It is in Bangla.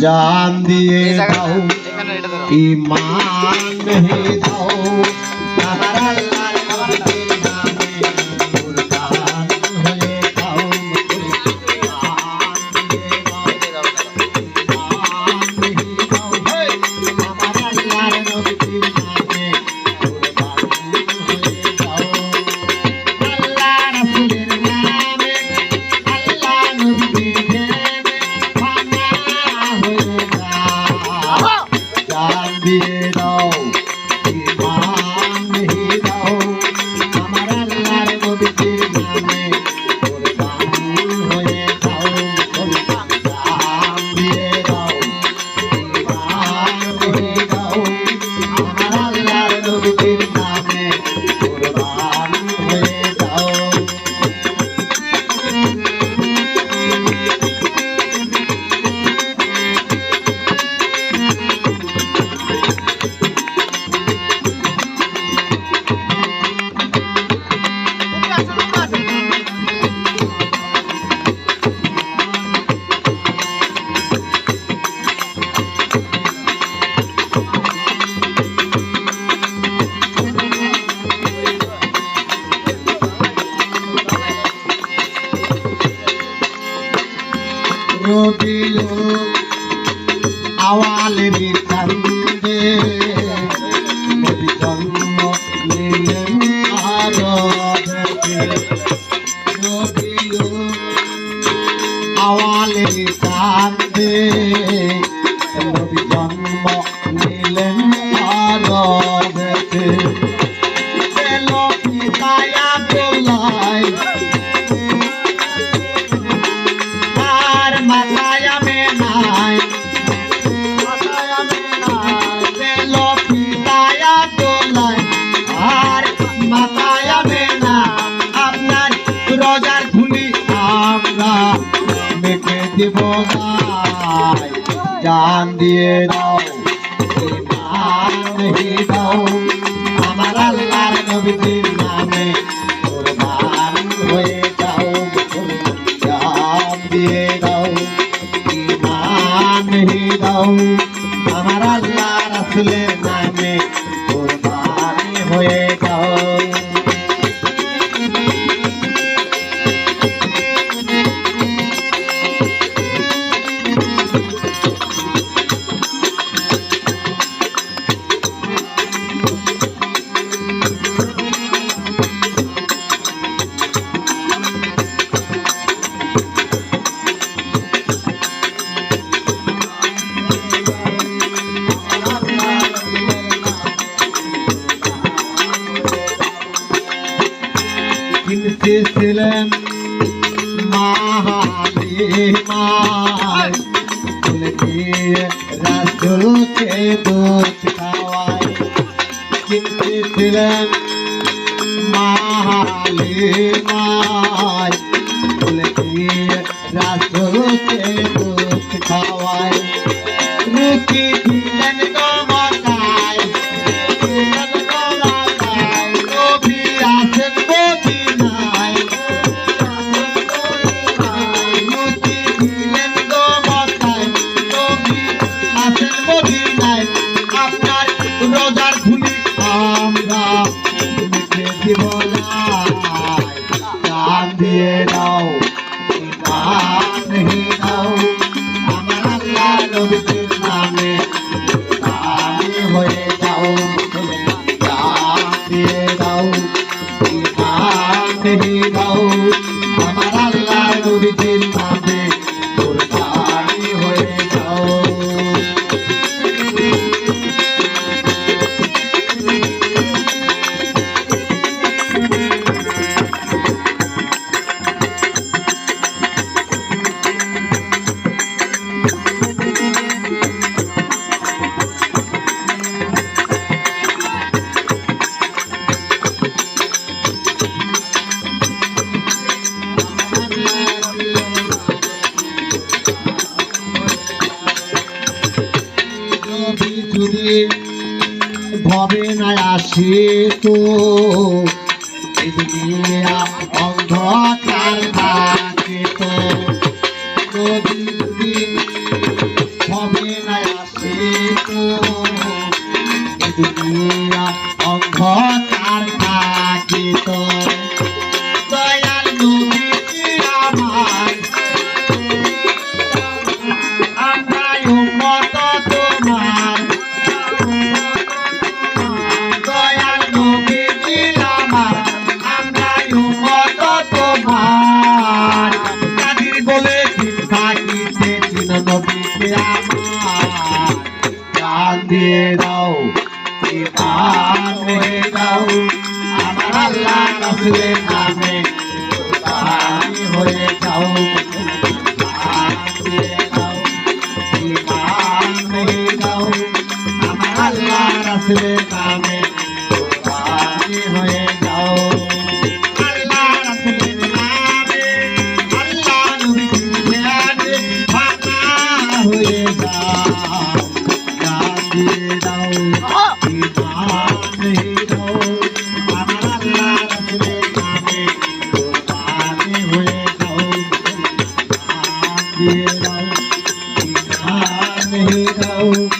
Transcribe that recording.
जान दिए ईमान नहीं दो দিল। আওয়াল বিতান্দে পবিতন্ন নিলেন আরবকে। নদিল আওয়াল বিতান্দে নবী জন্ম নিলেন আরবকে। পেল পিতায়া পেলায় দেব জান দিয়ে দাও দাও। আমার আল্লাহর নবীর নামে কোরবান হয়ে যাও। জান দিয়ে দাও ইমান দাও। এসেছিলেন মাহালিমার ফুল দিয়ে রাসুলকে দুধ খাওয়ায়। কিনতেছিলেন মাহালিমার ফুল দিয়ে রাসুলকে দুধ খাওয়ায়। Rookie Oh. বিজুরে ভবে না আসে তো। অন্ধকার থাকে তো। ভবে না আসে তো। রসুলের নামে পানি হয়ে যাও। আল্লাহ রসুলের নামে পানি হয়ে যাও। হয়ে যা দিয়ে দাও now.